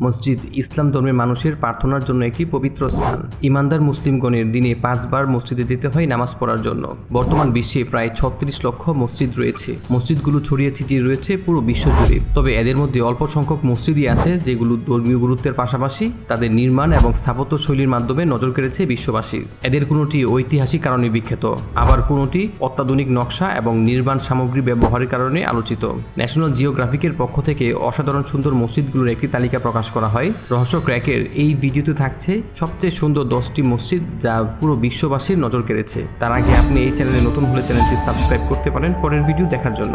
মসজিদ ইসলাম ধর্মের মানুষের প্রার্থনার জন্য একটি পবিত্র স্থান। ইমানদার মুসলিমগণের দিনে পাঁচবার মসজিদে যেতে হয় নামাজ পড়ার জন্য। বর্তমান বিশ্বে প্রায় ছত্রিশ লক্ষ মসজিদ রয়েছে। মসজিদগুলো ছড়িয়ে ছিটিয়ে রয়েছে পুরো বিশ্বজুড়ে তবে এদের মধ্যে অল্প সংখ্যক মসজিদই আছে যেগুলো ধর্মীয় গুরুত্বের পাশাপাশি তাদের নির্মাণ এবং স্থাপত্য শৈলীর মাধ্যমে নজর কেড়েছে বিশ্ববাসীর এদের কোনোটি ঐতিহাসিক কারণে বিখ্যাত, আবার কোনোটি অত্যাধুনিক নকশা এবং নির্মাণ সামগ্রী ব্যবহারের কারণে আলোচিত। ন্যাশনাল জিওগ্রাফিকের পক্ষ থেকে অসাধারণ সুন্দর মসজিদগুলোর একটি তালিকা প্রকাশ করা হয়। রহস্য ক্র্যাকের এই ভিডিওতে থাকছে সবচেয়ে সুন্দর দশটি মসজিদ যা পুরো বিশ্ববাসীর নজর কেড়েছে। তার আগে আপনি এই চ্যানেলে নতুন হলে চ্যানেলটি সাবস্ক্রাইব করতে পারেন পরের ভিডিও দেখার জন্য।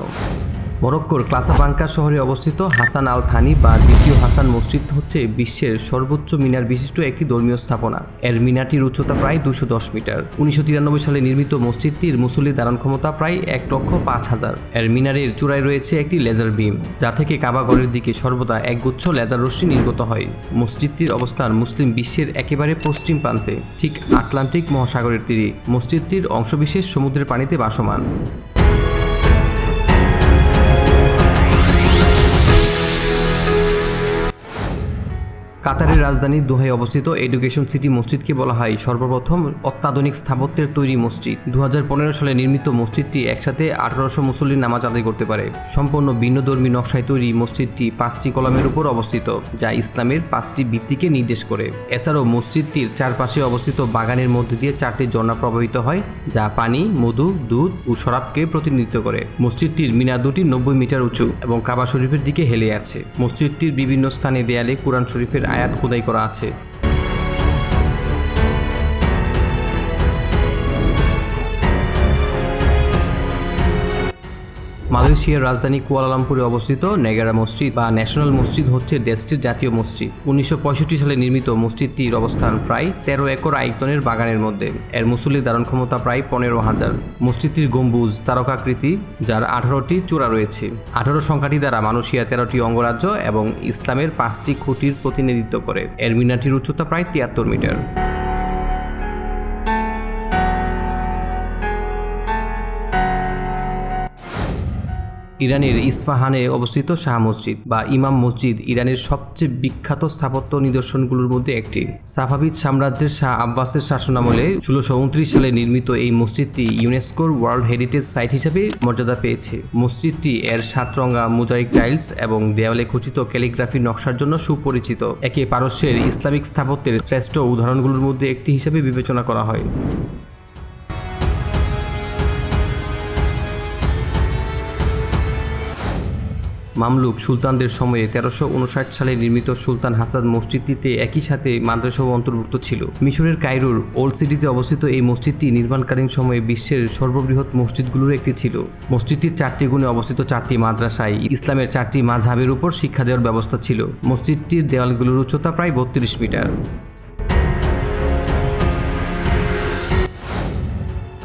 মরক্কোর ক্লাসাবাঙ্কা শহরে অবস্থিত হাসান আল থানি বা দ্বিতীয় হাসান মসজিদ হচ্ছে বিশ্বের সর্বোচ্চ মিনার বিশিষ্ট একটি ধর্মীয় স্থাপনা। এর মিনারটির উচ্চতা প্রায় দুশো দশ মিটার। উনিশশো তিরানব্বই সালে নির্মিত মসজিদটির মুসল্লি ধারণ ক্ষমতা প্রায় এক লক্ষ পাঁচ হাজার। এর মিনারের চূড়ায় রয়েছে একটি লেজার বিম, যা থেকে কাবাগরের দিকে সর্বদা একগুচ্ছ লেজার রশ্মি নির্গত হয়। মসজিদটির অবস্থান মুসলিম বিশ্বের একেবারে পশ্চিম প্রান্তে, ঠিক আটলান্টিক মহাসাগরের তীরে। মসজিদটির অংশবিশেষ সমুদ্রের পানিতে ভাসমান। কাতারের রাজধানী দোহায় অবস্থিত এডুকেশন সিটি মসজিদকে বলা হয় সর্বপ্রথম অত্যাধুনিক স্থাপত্যের তৈরি মসজিদ। দু হাজার পনেরো সালে নির্মিত মসজিদটি একসাথে আঠারোশো মুসল্লির নামাজ আদায় করতে পারে। সম্পূর্ণ ভিন্নধর্মী নকশায় তৈরি মসজিদটি পাঁচটি কলামের উপর অবস্থিত, যা ইসলামের পাঁচটি ভিত্তিকে নির্দেশ করে। এছাড়াও মসজিদটির চারপাশে অবস্থিত বাগানের মধ্য দিয়ে চারটি ঝর্ণা প্রবাহিত হয়, যা পানি, মধু, দুধ ও শরাবকে প্রতিনিধিত্ব করে। মসজিদটির মিনার দুটি নব্বই মিটার উঁচু এবং কাবা শরীফের দিকে হেলে আছে। মসজিদটির বিভিন্ন স্থানে দেয়ালে কোরআন শরীফের আয়াত খোদাই করা আছে। মালয়েশিয়ার রাজধানী কুয়ালালামপুরে অবস্থিত নেগারা মসজিদ বা ন্যাশনাল মসজিদ হচ্ছে দেশটির জাতীয় মসজিদ। উনিশশো পঁয়ষট্টি সালে নির্মিত মসজিদটির অবস্থান প্রায় তেরো একর আয়তনের বাগানের মধ্যে। এর মুসল্লি ধারণ ক্ষমতা প্রায় পনেরো হাজার। মসজিদটির গম্বুজ, তারকাকৃতি, যার আঠারোটি চূড়া রয়েছে। আঠারো সংখ্যাটি দ্বারা মালয়েশিয়া তেরোটি অঙ্গরাজ্য এবং ইসলামের পাঁচটি খুঁটির প্রতিনিধিত্ব করে। এর মিনারটির উচ্চতা প্রায় তিয়াত্তর মিটার। ইরানের ইস্পাহানে অবস্থিত শাহ মসজিদ বা ইমাম মসজিদ ইরানের সবচেয়ে বিখ্যাত স্থাপত্য নিদর্শনগুলোর মধ্যে একটি। সাফাবিদ সাম্রাজ্যের শাহ আব্বাসের শাসনামলে ষোলোশো উনত্রিশ সালে নির্মিত এই মসজিদটি ইউনেস্কোর ওয়ার্ল্ড হেরিটেজ সাইট হিসেবে মর্যাদা পেয়েছে। মসজিদটি এর সাতরঙ্গা মোজাইক টাইলস এবং দেওয়ালে খচিত ক্যালিগ্রাফি নকশার জন্য সুপরিচিত। একে পারস্যের ইসলামিক স্থাপত্যের শ্রেষ্ঠ উদাহরণগুলোর মধ্যে একটি হিসেবে বিবেচনা করা হয়। মামলুক সুলতানদের সময়ে তেরোশো উনষাট সালে নির্মিত সুলতান হাসান মসজিদটিতে একই সাথে মাদ্রাসাও অন্তর্ভুক্ত ছিল। মিশরের কায়রোর ওল্ড সিটিতে অবস্থিত এই মসজিদটি নির্মাণকালীন সময়ে বিশ্বের সর্ববৃহৎ মসজিদগুলোর একটি ছিল। মসজিদটির চারটি গুণে অবস্থিত চারটি মাদ্রাসায় ইসলামের চারটি মাঝহাবের উপর শিক্ষা দেওয়ার ব্যবস্থা ছিল। মসজিদটির দেওয়ালগুলোর উচ্চতা প্রায় বত্রিশ মিটার।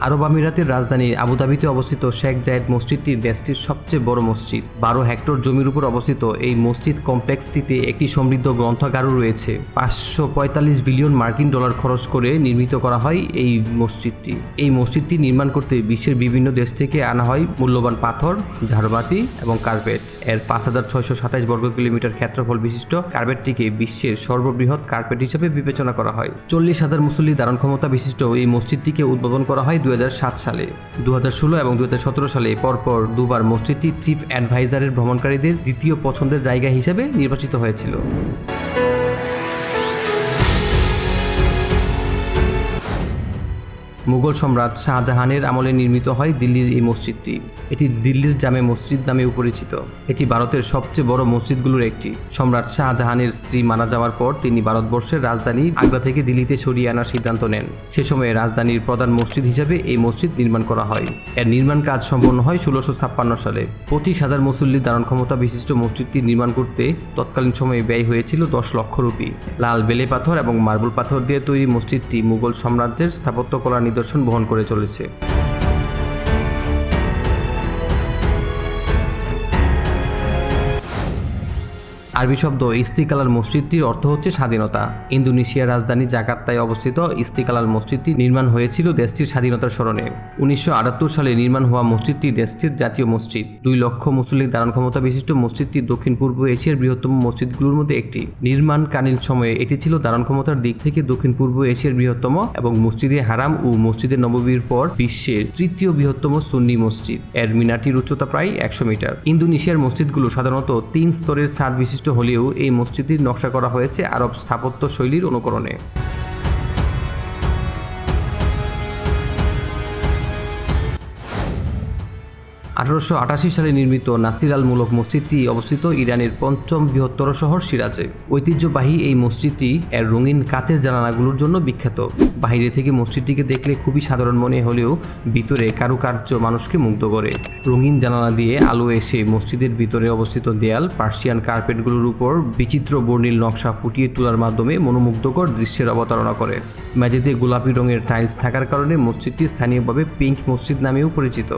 আরব আমিরাতের রাজধানী আবুধাবিতে অবস্থিত শেখ জায়েদ মসজিদটি দেশটির সবচেয়ে বড় মসজিদ। বারো হেক্টর জমির উপর অবস্থিত এই মসজিদ কমপ্লেক্সটিতে একটি সমৃদ্ধ গ্রন্থাগারও রয়েছে। পাঁচশো পঁয়তাল্লিশ বিলিয়ন মার্কিন ডলার খরচ করে নির্মিত করা হয় এই মসজিদটি। এই মসজিদটি নির্মাণ করতে বিশ্বের বিভিন্ন দেশ থেকে আনা হয় মূল্যবান পাথর, ঝাড়বাতি এবং কার্পেট। এর পাঁচ হাজার ছয়শো সাতাশ বর্গ কিলোমিটার ক্ষেত্রফল বিশিষ্ট কার্পেটটিকে বিশ্বের সর্ববৃহৎ কার্পেট হিসেবে বিবেচনা করা হয়। চল্লিশ হাজার মুসল্লি ধারণ ক্ষমতা বিশিষ্ট এই মসজিদটিকে উদ্বোধন করা হয় দু সালে। দু হাজার ষোলো এবং দুহাজার সতেরো সালে পরপর দুবার মসজিদটি চিফ অ্যাডভাইজারের ভ্রমণকারীদের দ্বিতীয় পছন্দের জায়গা হিসেবে নির্বাচিত হয়েছিল। মুঘল সম্রাট শাহজাহানের আমলে নির্মিত হয় দিল্লির এই মসজিদটি। এটি দিল্লির জামে মসজিদ নামে পরিচিত। এটি ভারতের সবচেয়ে বড় মসজিদগুলোর একটি। সম্রাট শাহজাহানের স্ত্রী মারা যাওয়ার পর তিনি ভারতবর্ষের রাজধানী আগ্রা থেকে দিল্লিতে সরিয়ে আনার সিদ্ধান্ত নেন। সে সময়ে রাজধানীর প্রধান মসজিদ হিসেবে এই মসজিদ নির্মাণ করা হয়। এর নির্মাণ কাজ সম্পন্ন হয় ষোলোশো ছাপ্পান্ন সালে। পঁচিশ হাজার মুসল্লি ধারণ ক্ষমতা বিশিষ্ট মসজিদটি নির্মাণ করতে তৎকালীন সময়ে ব্যয় হয়েছিল দশ লক্ষ রুপি। লাল বেলে পাথর এবং মার্বেল পাথর দিয়ে তৈরি মসজিদটি মুঘল সাম্রাজ্যের স্থাপত্যকলার নিদর্শন বহন করে চলেছে। আরবি শব্দ ইস্তিকালাল মসজিদটির অর্থ হচ্ছে স্বাধীনতা। ইন্দোনেশিয়ার রাজধানী জাকার্তায় অবস্থিত ইস্তিকালাল মসজিদটি নির্মাণ হয়েছিল দেশটির স্বাধীনতার স্মরণে। উনিশশো সালে নির্মাণ হওয়া মসজিদটি দেশটির জাতীয় মসজিদ। দুই লক্ষ মুসল্লির ধারণ ক্ষমতা বিশিষ্ট মসজিদটি দক্ষিণ পূর্ব এশিয়ার বৃহত্তম মসজিদগুলোর মধ্যে একটি। নির্মাণকালীন সময়ে এটি ছিল ধারণ ক্ষমতার দিক থেকে দক্ষিণ পূর্ব এশিয়ার বৃহত্তম এবং মসজিদে হারাম ও মসজিদে নববীর পর বিশ্বের তৃতীয় বৃহত্তম সুন্নি মসজিদ। এর মিনারটির উচ্চতা প্রায় একশো মিটার। ইন্দোনেশিয়ার মসজিদগুলো সাধারণত তিন স্তরের ছাদ বিশিষ্ট হলেও এই মসজিদটির নকশা করা হয়েছে আরব স্থাপত্য শৈলীর অনুকরণে। আঠারোশো আটাশি সালে নির্মিত নাসিরাল মূলক মসজিদটি অবস্থিত ইরানের পঞ্চম বৃহত্তর শহর সিরাজে। ঐতিহ্যবাহী এই মসজিদটি এর রঙিন কাচের জানালাগুলোর জন্য বিখ্যাত। বাইরে থেকে মসজিদটিকে দেখলে খুবই সাধারণ মনে হলেও ভিতরে কারুকার্য মানুষকে মুগ্ধ করে। রঙিন জানালা দিয়ে আলো এসে মসজিদের ভিতরে অবস্থিত দেয়াল, পার্সিয়ান কার্পেটগুলোর উপর বিচিত্র বর্ণিল নকশা ফুটিয়ে তোলার মাধ্যমে মনোমুগ্ধকর দৃশ্যের অবতারণা করে। মেঝেতে গোলাপি রঙের টাইলস থাকার কারণে মসজিদটি স্থানীয়ভাবে পিঙ্ক মসজিদ নামেও পরিচিত।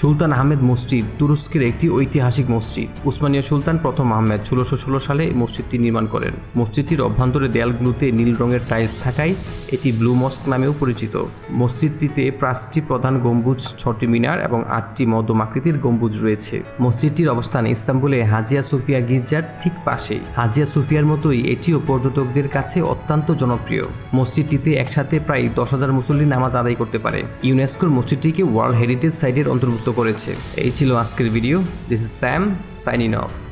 সুলতান আহমেদ মসজিদ তুরস্কের একটি ঐতিহাসিক মসজিদ। উসমানীয় সুলতান প্রথম আহমেদ ষোলোশো ষোলো সালে এই মসজিদটি নির্মাণ করেন। মসজিদটির অভ্যন্তরে দেয়ালগুলোতে নীল রঙের টাইলস থাকায় এটি ব্লু মস্ক নামেও পরিচিত। মসজিদটিতে পাঁচটি প্রধান গম্বুজ, ছটি মিনার এবং আটটি মধ্যম আকৃতির গম্বুজ রয়েছে। মসজিদটির অবস্থান ইস্তাম্বুলে হাজিয়া সুফিয়া গির্জার ঠিক পাশেই। হাজিয়া সুফিয়ার মতোই এটিও পর্যটকদের কাছে অত্যন্ত জনপ্রিয়। মসজিদটিতে একসাথে প্রায় দশ হাজার মুসল্লি নামাজ আদায় করতে পারে। ইউনেস্কোর মসজিদটিকে ওয়ার্ল্ড হেরিটেজ সাইটের অন্তর্ভুক্ত করেছে। এই ছিল আজকের video this is Sam signing off